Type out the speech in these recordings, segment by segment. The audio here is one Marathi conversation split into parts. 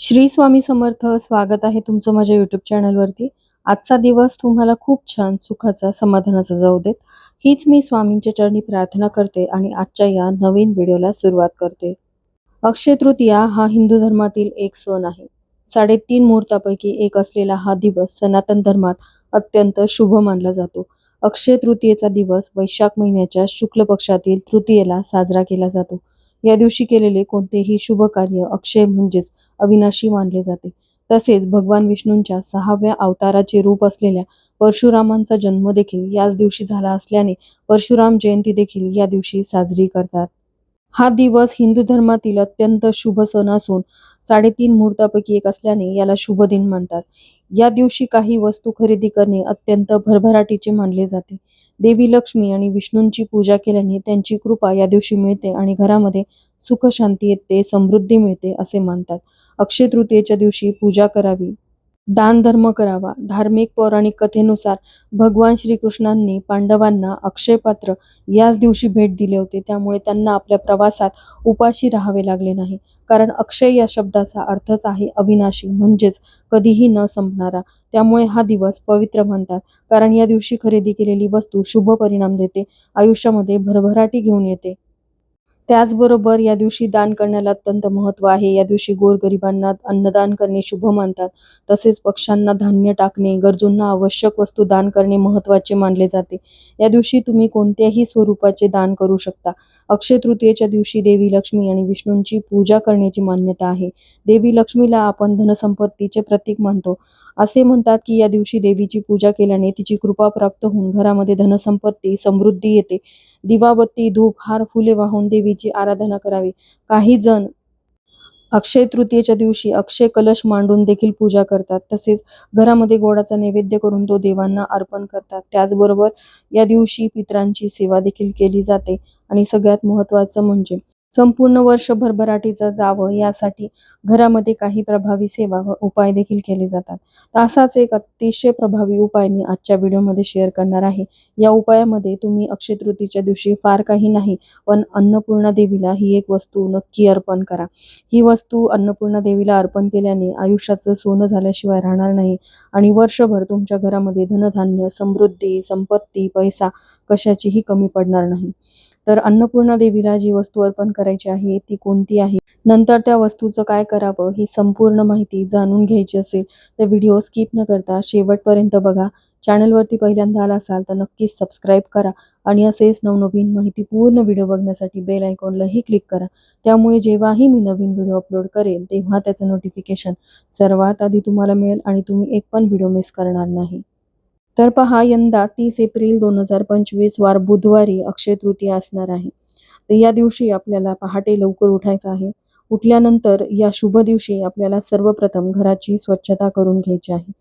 श्री स्वामी समर्थ स्वागत आहे तुमचं माझ्या यूट्यूब चॅनलवरती आजचा दिवस तुम्हाला खूप छान सुखाचा समाधानाचा जाऊ देत. हीच मी स्वामींच्या चरणी प्रार्थना करते आणि आजच्या या नवीन व्हिडिओला सुरुवात करते. अक्षय तृतीया हा हिंदू धर्मातील एक सण आहे. साडेतीन मुहूर्तापैकी एक असलेला हा दिवस सनातन धर्मात अत्यंत शुभ मानला जातो. अक्षय तृतीयेचा दिवस वैशाख महिन्याच्या शुक्ल पक्षातील तृतीयेला साजरा केला जातो. या दिवशी केलेले कोणतेही शुभ कार्य अक्षय म्हणजेच अविनाशी मानले जाते. तसेच भगवान विष्णूंच्या सहाव्या अवताराचे रूप असलेल्या परशुरामांचा जन्म देखील याच दिवशी झाला असल्याने परशुराम जयंती देखील या दिवशी साजरी करतात. हा दिवस हिंदू धर्मातील अत्यंत शुभ सण असून साडेतीन मुहूर्तापैकी एक असल्याने याला शुभ दिन म्हणतात. या दिवशी काही वस्तू खरेदी करणे अत्यंत भरभराटीचे मानले जाते. देवी लक्ष्मी आणि विष्णूंची पूजा केल्याने त्यांची कृपा या दिवशी मिळते आणि घरामध्ये सुख शांती येते समृद्धी मिळते असे मानतात. अक्षय तृतीयेच्या दिवशी पूजा करावी. दान धर्म करावा. धार्मिक पौराणिक कथेनुसार भगवान श्रीकृष्णांनी पांडवांना अक्षय पात्र याच दिवशी भेट दिले होते. त्यामुळे त्यांना आपल्या प्रवासात उपाशी राहावे लागले नाही. कारण अक्षय या शब्दाचा अर्थच आहे अविनाशी म्हणजेच कधीही न संपणारा. त्यामुळे हा दिवस पवित्र म्हणतात कारण या दिवशी खरेदी केलेली वस्तू शुभ परिणाम देते. आयुष्यामध्ये भरभराटी घेऊन येते. त्याचबरोबर या दिवशी दान करण्याला अत्यंत महत्त्व आहे. या दिवशी गोरगरिबांना अन्नदान करणे शुभ मानतात. तसेच पक्ष्यांना धान्य टाकणे गरजूंना आवश्यक वस्तू दान करणे महत्त्वाचे मानले जाते. या दिवशी तुम्ही कोणत्याही स्वरूपाचे दान करू शकता. अक्षय तृतीयेच्या दिवशी देवी लक्ष्मी आणि विष्णूंची पूजा करण्याची मान्यता आहे. देवी लक्ष्मीला आपण धनसंपत्तीचे प्रतीक मानतो. असे म्हणतात की या दिवशी देवीची पूजा केल्याने तिची कृपा प्राप्त होऊन घरामध्ये धनसंपत्ती समृद्धी येते. दिवाबत्ती धूप हार फुले वाहून देवी देवीची आराधना करावी. काही जण अक्षय तृतीयेच्या दिवशी अक्षय कलश मांडून देखील पूजा करतात. तसेच घरामध्ये गोडाचा नैवेद्य करून तो देवांना अर्पण करतात. त्याचबरोबर या दिवशी पितरांची सेवा देखील केली जाते. आणि सगळ्यात महत्त्वाचं म्हणजे संपूर्ण वर्ष भरभराटीचं जावं यासाठी घरामध्ये काही प्रभावी सेवा व उपाय देखील केले जातात. तर असाच एक अतिशय प्रभावी उपाय मी आजच्या व्हिडिओमध्ये शेअर करणार आहे. या उपायामध्ये तुम्ही अक्षय तृतीच्या दिवशी फार काही नाही पण अन्नपूर्णा देवीला ही एक वस्तू नक्की अर्पण करा. ही वस्तू अन्नपूर्णा देवीला अर्पण केल्याने आयुष्याचं सोनं झाल्याशिवाय राहणार नाही आणि वर्षभर तुमच्या घरामध्ये धनधान्य समृद्धी संपत्ती पैसा कशाचीही कमी पडणार नाही. तर अन्नपूर्णा देवीला जी वस्तू अर्पण करायची आहे ती कोणती आहे? नंतर त्या वस्तूचं काय करावं ही संपूर्ण माहिती जाणून घ्यायची असेल तर व्हिडिओ स्किप न करता शेवटपर्यंत बघा. चॅनलवरती पहिल्यांदा आला असाल तर नक्कीच सबस्क्राईब करा आणि असेच नवनवीन माहिती पूर्ण व्हिडिओ बघण्यासाठी बेल आयकॉनलाही क्लिक करा. त्यामुळे जेव्हाही मी नवीन व्हिडिओ अपलोड करेन तेव्हा त्याचं नोटिफिकेशन सर्वात आधी तुम्हाला मिळेल आणि तुम्ही एक पण व्हिडिओ मिस करणार नाही. तर पहा यंदा तीस एप्रिल दोन हजार पंचवीस वार बुधवारी अक्षय तृतीया असणार आहे. तर या दिवशी आपल्याला पहाटे लवकर उठायचं आहे. उठल्यानंतर या शुभ दिवशी आपल्याला सर्वप्रथम घराची स्वच्छता करून घ्यायची आहे.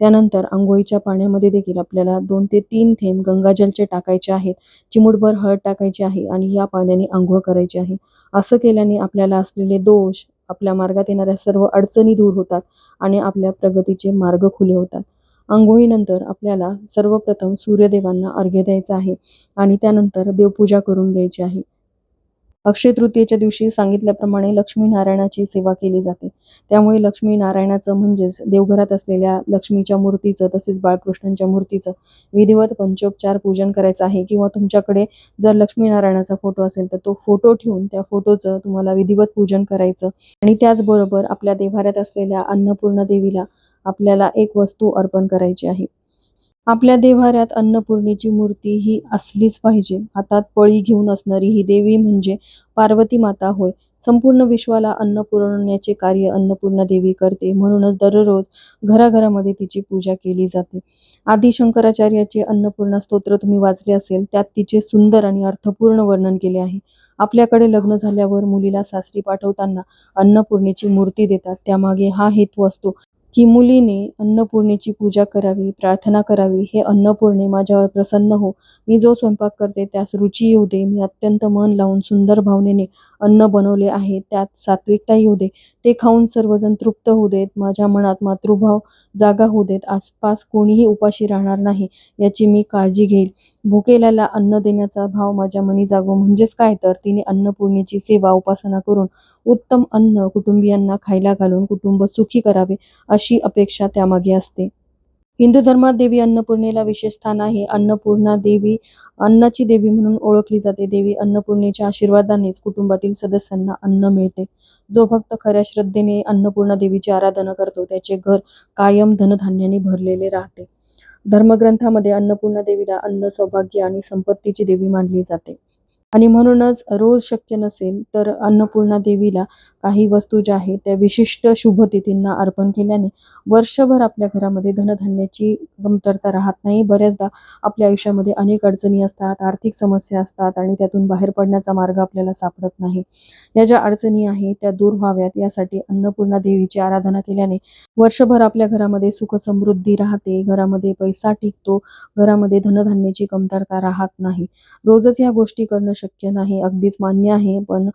त्यानंतर आंघोळीच्या पाण्यामध्ये देखील आपल्याला दोन ते तीन थेंब गंगाजलचे टाकायचे आहेत चिमूटभर हळद टाकायची आहे आणि या पाण्याने आंघोळ करायची आहे. असं केल्याने आपल्याला असलेले दोष आपल्या मार्गात येणाऱ्या सर्व अडचणी दूर होतात आणि आपल्या प्रगतीचे मार्ग खुले होतात. आंघोळीनंतर आपल्याला सर्वप्रथम सूर्यदेवांना अर्घ्य द्यायचा आहे आणि त्यानंतर देवपूजा करून घ्यायची आहे. अक्षय तृतीयेच्या दिवशी सांगितल्याप्रमाणे लक्ष्मी नारायणाची सेवा केली जाते. त्यामुळे लक्ष्मी नारायणाचं म्हणजेच देवघरात असलेल्या लक्ष्मीच्या मूर्तीचं तसेच बाळकृष्णांच्या मूर्तीचं विधिवत पंचोपचार पूजन करायचं आहे किंवा तुमच्याकडे जर लक्ष्मीनारायणाचा फोटो असेल तर तो फोटो ठेवून त्या फोटोचं तुम्हाला विधिवत पूजन करायचं. आणि त्याचबरोबर आपल्या देव्हाऱ्यात असलेल्या अन्नपूर्णा देवीला आपल्याला एक वस्तू अर्पण करायची आहे. आपल्या देव्हाऱ्यात अन्नपूर्णेची मूर्ती ही असलीच पाहिजे. हातात पळी घेऊन असणारी ही देवी म्हणजे पार्वती माता होय. संपूर्ण विश्वाला अन्न पुरवण्याचे कार्य अन्नपूर्णा देवी करते. म्हणूनच दररोज घराघरामध्ये तिची पूजा केली जाते. आदी शंकराचार्याचे अन्नपूर्णा स्तोत्र तुम्ही वाचले असेल त्यात तिचे सुंदर आणि अर्थपूर्ण वर्णन केले आहे. आपल्याकडे लग्न झाल्यावर मुलीला सासरी पाठवताना अन्नपूर्णेची मूर्ती देतात. त्यामागे हा हेतू असतो की मुलीने अन्नपूर्णेची पूजा करावी प्रार्थना करावी हे अन्नपूर्णे माझ्यावर प्रसन्न हो. मी जो स्वयंपाक करते त्यास रुची येऊ दे. मी अत्यंत मन लावून सुंदर भावनेने अन्न बनवले आहे त्यात सात्विकता येऊ दे. ते खाऊन सर्वजण तृप्त होऊ देत. माझ्या मनात मातृभाव जागा होऊ देत. आसपास कोणीही उपाशी राहणार नाही याची मी काळजी घेईल. भुकेल्याला अन्न देण्याचा भाव माझ्या मनी जागो. म्हणजेच काय? तर तिने अन्नपूर्णेची सेवा उपासना करून उत्तम अन्न कुटुंबियांना खायला घालून कुटुंब सुखी करावे अशी अपेक्षा त्यामागे असते. हिंदू धर्मात देवी अन्नपूर्णेला विशेष स्थान आहे. अन्नपूर्णा देवी अन्नाची देवी म्हणून ओळखली जाते. देवी अन्नपूर्णेच्या आशीर्वादानेच कुटुंबातील सदस्यांना अन्न मिळते. जो भक्त खऱ्या श्रद्धेने अन्नपूर्णा देवीची आराधना करतो त्याचे घर कायम धनधान्याने भरलेले राहते. धर्मग्रंथामध्ये अन्नपूर्णा देवीला अन्न सौभाग्य आणि संपत्तीची देवी मानली जाते. आणि म्हणूनच रोज शक्य नसेल तर अन्नपूर्णा देवीला काही वस्तू ज्या आहेत त्या विशिष्ट शुभ तिथींना अर्पण केल्याने वर्षभर आपल्या घरामध्ये धनधान्याची कमतरता राहत नाही. बऱ्याचदा आपल्या आयुष्यामध्ये अनेक अडचणी असतात आर्थिक समस्या असतात आणि त्यातून बाहेर पडण्याचा मार्ग आपल्याला सापडत नाही. या ज्या अडचणी आहेत त्या दूर व्हाव्यात. यासाठी अन्नपूर्णा देवीची आराधना केल्याने वर्षभर आपल्या घरामध्ये सुख समृद्धी राहते. घरामध्ये पैसा टिकतो. घरामध्ये धनधान्याची कमतरता राहत नाही. रोजच या गोष्टी करणं शक्य नाही अगदीच मान्य आहे पण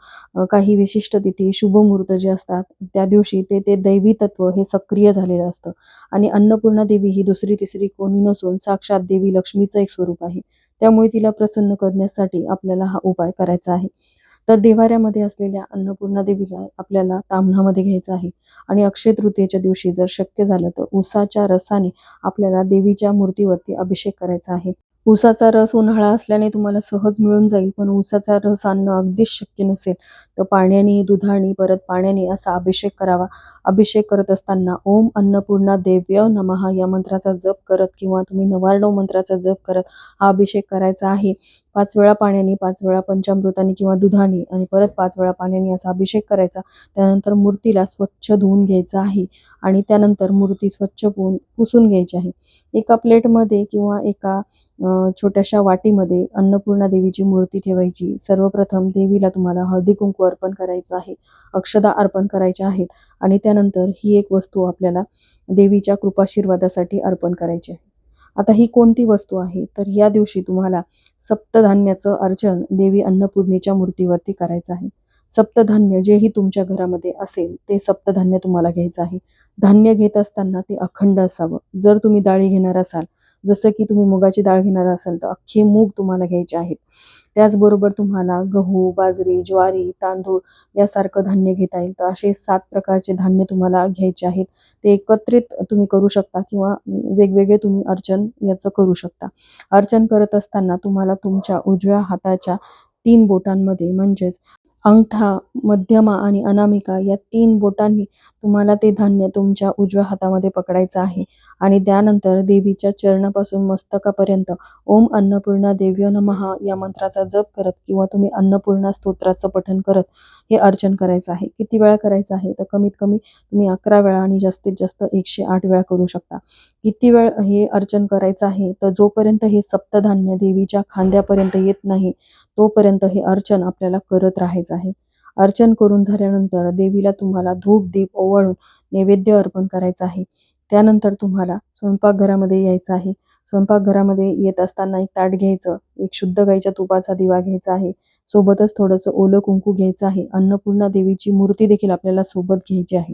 काही विशिष्ट तिथी शुभमुहूर्त जे असतात त्या दिवशी ते ते दैवी तत्व हे सक्रिय झालेलं असतं. आणि अन्नपूर्णा देवी ही दुसरी तिसरी कोणी नसून साक्षात देवी लक्ष्मीचं एक स्वरूप आहे. त्यामुळे तिला प्रसन्न करण्यासाठी आपल्याला हा उपाय करायचा आहे. तर देवाऱ्यामध्ये असलेल्या अन्नपूर्णा देवीला आपल्याला ताम्हणामध्ये घ्यायचं आहे. आणि अक्षय तृतीयेच्या दिवशी जर शक्य झालं तर उसाच्या रसाने आपल्याला देवीच्या मूर्तीवरती अभिषेक करायचा आहे. ऊसाचा रस उन्हाळा असल्याने तुम्हाला सहज मिळून जाईल पण ऊसाचा रस आणणं अगदीच शक्य नसेल तर पाण्याने दुधाने परत पाण्याने असा अभिषेक करावा. अभिषेक करत असताना ओम अन्नपूर्णा देव्य नमः या मंत्राचा जप करत किंवा तुम्ही नवार्णव मंत्राचा जप करत हा अभिषेक करायचा आहे. पाच वेळा पाण्याने पाच वेळा पंचामृताने किंवा दुधाने आणि परत पाच वेळा पाण्याने असा अभिषेक करायचा. त्यानंतर मूर्तीला स्वच्छ धुवून घ्यायचं आहे आणि त्यानंतर मूर्ती स्वच्छ पुन पुसून घ्यायची आहे. एका प्लेटमध्ये किंवा एका छोट्याशा वाटीमध्ये अन्नपूर्णा देवीची मूर्ती ठेवायची. सर्वप्रथम देवीला तुम्हाला हळदी कुंकू अर्पण करायचं आहे. अक्षदा अर्पण करायच्या आहेत आणि त्यानंतर ही एक वस्तू आपल्याला देवीच्या कृपाशीर्वादासाठी अर्पण करायची आहे. आता ही कोणती वस्तू आहे? तर या दिवशी तुम्हाला सप्तधान्याचं अर्चन देवी अन्नपूर्णेच्या मूर्तीवरती करायचं आहे. सप्तधान्य जेही तुमच्या घरामध्ये असेल ते सप्तधान्य तुम्हाला घ्यायचं आहे. धान्य घेत असताना ते अखंड असावं. जर तुम्ही डाळी घेणार असाल जसं की तुम्ही मुगाची डाळ घेणार असाल तर अख्खे मूग तुम्हाला घ्यायचे आहेत. त्याचबरोबर तुम्हाला गहू बाजरी ज्वारी तांदूळ यासारखं धान्य घेता येईल. तर असे सात प्रकारचे धान्य तुम्हाला घ्यायचे आहेत. ते एकत्रित तुम्ही करू शकता किंवा वेगवेगळे तुम्ही अर्चन याचं करू शकता. अर्चन करत असताना तुम्हाला तुमच्या उजव्या हाताच्या तीन बोटांमध्ये म्हणजेच अंगठा मध्यमा आणि अनामिका या तीन बोटांनी तुम्हाला ते धान्य तुमच्या उजव्या हातामध्ये पकडायचं आहे. आणि त्यानंतर देवीच्या चरणापासून मस्तकापर्यंत ओम अन्नपूर्णा देव्य नमहा या मंत्राचा जप करत किंवा तुम्ही अन्नपूर्णा स्तोत्राचं पठण करत हे अर्चन करायचं आहे. किती वेळा करायचं आहे? तर कमीत कमी तुम्ही अकरा वेळा आणि जास्तीत जास्त एकशे आठ वेळा करू शकता. किती वेळ हे अर्चन करायचं आहे? तर जोपर्यंत हे सप्तधान्य देवीच्या खांद्यापर्यंत येत नाही तोपर्यंत हे अर्चन आपल्याला करत राहायचं आहे. अर्चन करून झाल्यानंतर देवीला तुम्हाला धूप दीप ओवाळून नैवेद्य अर्पण करायचं आहे. त्यानंतर तुम्हाला स्वयंपाकघरामध्ये यायचं आहे. स्वयंपाकघरामध्ये येत असताना एक ताट घ्यायचं एक शुद्ध गाईच्या तुपाचा दिवा घ्यायचा आहे. सोबतच थोडंसं ओलं कुंकू घ्यायचं आहे. अन्नपूर्णा देवीची मूर्ती देखील आपल्याला सोबत घ्यायची आहे.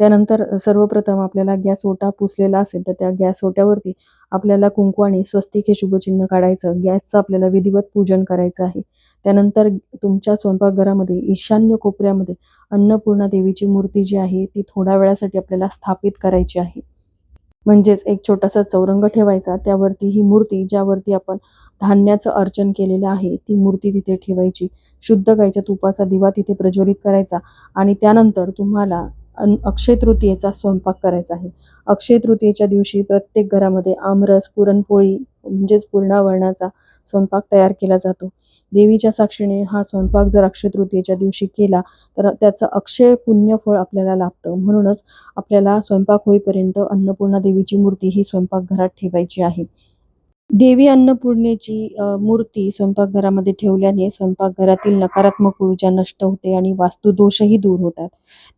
त्यानंतर सर्वप्रथम आपल्याला गॅस ओटा पुसलेला असेल तर त्या गॅस ओट्यावरती आपल्याला कुंकवाने स्वस्तिक हे शुभचिन्ह काढायचं. गॅसचं आपल्याला विधिवत पूजन करायचं आहे. त्यानंतर तुमच्या स्वयंपाकघरामध्ये ईशान्य कोपऱ्यामध्ये अन्नपूर्णा देवीची मूर्ती जी आहे ती थोड्या वेळासाठी आपल्याला स्थापित करायची आहे. म्हणजेच एक छोटासा चौरंग ठेवायचा त्यावरती ही मूर्ती ज्यावरती आपण धान्याचं अर्चन केलेलं आहे ती मूर्ती तिथे ठेवायची. शुद्ध गाईच्या तुपाचा दिवा तिथे प्रज्वलित करायचा आणि त्यानंतर तुम्हाला अन अक्षय तृतीयेचा स्वयंपाक करायचा आहे. अक्षय तृतीयेच्या दिवशी प्रत्येक घरामध्ये आमरस पुरणपोळी म्हणजेच पूर्णावरणाचा स्वयंपाक तयार केला जातो. देवीच्या साक्षीने हा स्वयंपाक जर अक्षय तृतीयेच्या दिवशी केला तर त्याचं अक्षय पुण्यफळ आपल्याला लाभतं. म्हणूनच आपल्याला स्वयंपाक होईपर्यंत अन्नपूर्णा देवीची मूर्ती ही स्वयंपाकघरात ठेवायची आहे. देवी अन्नपूर्णेची मूर्ती स्वयंपाकघरामध्ये ठेवल्याने स्वयंपाकघरातील नकारात्मक ऊर्जा नष्ट होते आणि वास्तुदोषही दूर होतात.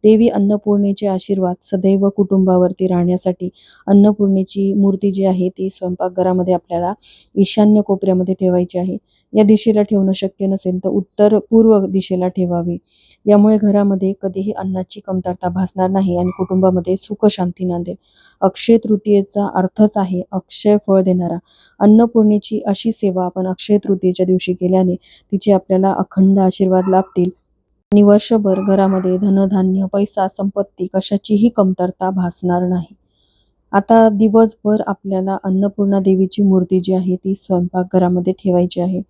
देवी अन्नपूर्णेचे आशीर्वाद सदैव कुटुंबावरती राहण्यासाठी अन्नपूर्णेची मूर्ती जी आहे ती स्वयंपाकघरामध्ये आपल्याला ईशान्य कोपऱ्यामध्ये ठेवायची आहे. या दिशेला ठेवणं शक्य नसेल तर उत्तर पूर्व दिशेला ठेवावी. यामुळे घरामध्ये कधीही अन्नाची कमतरता भासणार नाही आणि कुटुंबामध्ये सुख शांती नांदेल. अक्षय तृतीयेचा अर्थच आहे अक्षय फळ देणारा. अन्नपूर्णेची अशी सेवा आपण अक्षय तृतीयेच्या दिवशी केल्याने तिचे आपल्याला अखंड आशीर्वाद लाभतील. आणि वर्षभर घरामध्ये धनधान्य पैसा संपत्ती कशाचीही कमतरता भासणार नाही. आता दिवसभर आपल्याला अन्नपूर्णा देवीची मूर्ती जी आहे ती स्वयंपाकघरामध्ये ठेवायची आहे.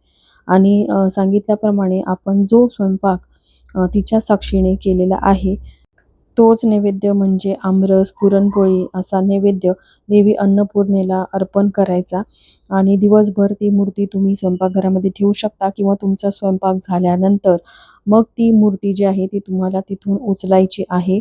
आणि सांगितल्याप्रमाणे आपण जो स्वयंपाक तिच्या साक्षीने केलेला आहे तोच नैवेद्य म्हणजे आमरस पुरणपोळी असा नैवेद्य देवी अन्नपूर्णेला अर्पण करायचा. आणि दिवसभर ती मूर्ती तुम्ही स्वयंपाकघरामध्ये ठेवू शकता किंवा तुमचा स्वयंपाक झाल्यानंतर मग ती मूर्ती जी आहे ती तुम्हाला तिथून उचलायची आहे.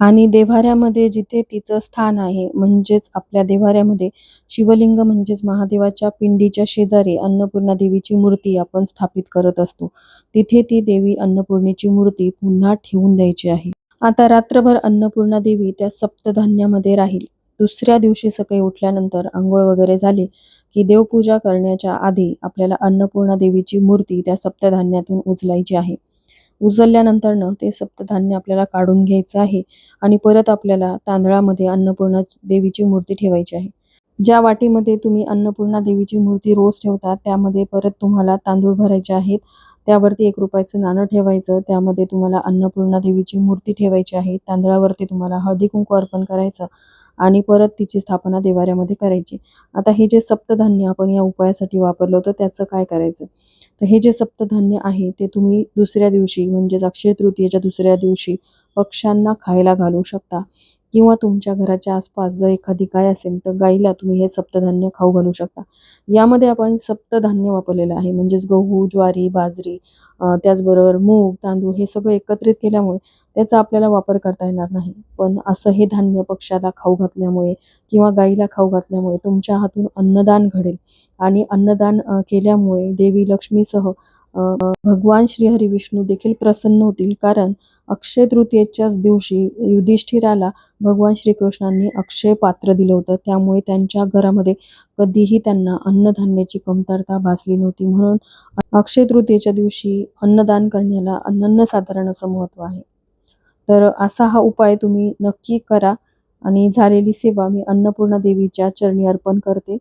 आणि देवाऱ्यामध्ये जिथे तिचं स्थान आहे म्हणजेच आपल्या देवाऱ्यामध्ये शिवलिंग म्हणजेच महादेवाच्या पिंडीच्या शेजारी अन्नपूर्णा देवीची मूर्ती आपण स्थापित करत असतो. तिथे ती देवी अन्नपूर्णेची मूर्ती पुन्हा ठेवून द्यायची आहे. आता रात्रभर अन्नपूर्णा देवी त्या सप्तधान्यामध्ये राहील. दुसऱ्या दिवशी सकाळी उठल्यानंतर आंघोळ वगैरे झाली की देवपूजा करण्याच्या आधी आपल्याला अन्नपूर्णा देवीची मूर्ती त्या सप्तधान्यातून उचलायची आहे. उचलल्यानंतरनं ते सप्तधान्य आपल्याला काढून घ्यायचं आहे आणि परत आपल्याला तांदळामध्ये अन्नपूर्णा देवीची मूर्ती ठेवायची आहे. ज्या वाटीमध्ये तुम्ही अन्नपूर्णा देवीची मूर्ती रोज ठेवता त्यामध्ये परत तुम्हाला तांदूळ भरायचे आहेत. त्यावरती एक रुपयाचं नाणं ठेवायचं. त्यामध्ये तुम्हाला अन्नपूर्णा देवीची मूर्ती ठेवायची आहे. तांदळावरती तुम्हाला हळदी कुंकू अर्पण करायचं आणि परत तिची स्थापना देवाऱ्यामध्ये करायची. आता हे जे सप्तधान्य आपण या उपायासाठी वापरलं होतं त्याचं काय करायचं? तर हे जे सप्तधान्य आहे ते तुम्ही दुसऱ्या दिवशी म्हणजेच अक्षय तृतीयेच्या दुसऱ्या दिवशी पक्ष्यांना खायला घालू शकता. किंवा तुमच्या घराच्या आसपास जर एखादी गाय असेल तर गाईला तुम्ही हे सप्तधान्य खाऊ घालू शकता. यामध्ये आपण सप्तधान्य वापरलेलं आहे. म्हणजेच गहू ज्वारी बाजरी त्याचबरोबर मूग तांदूळ हे सगळं एकत्रित केल्यामुळे त्याचा आपल्याला वापर करता येणार नाही. पण असं हे धान्य पक्षाला खाऊ घातल्यामुळे किंवा गाईला खाऊ घातल्यामुळे तुमच्या हातून अन्नदान घडेल. आणि अन्नदान केल्यामुळे देवी लक्ष्मीसह भगवान श्रीहरी विष्णू देखील प्रसन्न होतील. कारण अक्षय तृतीयेच्याच दिवशी युधिष्ठिराला भगवान श्रीकृष्णांनी अक्षय पात्र दिलं होतं. त्यामुळे त्यांच्या घरामध्ये कधीही त्यांना अन्नधान्याची कमतरता भासली नव्हती. म्हणून अक्षय तृतीयेच्या दिवशी अन्नदान करण्याला अनन्यसाधारण असं महत्त्व आहे. तर असा हा उपाय तुम्ही नक्की करा. आणि झालेली सेवा मी अन्नपूर्णा देवीच्या चरणी अर्पण करते.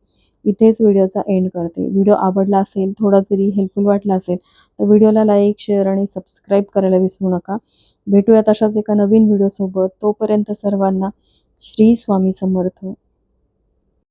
इथेच व्हिडिओचा एंड करते. व्हिडिओ आवडला असेल थोडा जरी हेल्पफुल वाटला असेल तर व्हिडिओला लाईक शेअर आणि सबस्क्राईब करायला विसरू नका. भेटूयात अशाच एका नवीन व्हिडिओसोबत. तोपर्यंत सर्वांना श्री स्वामी समर्थ.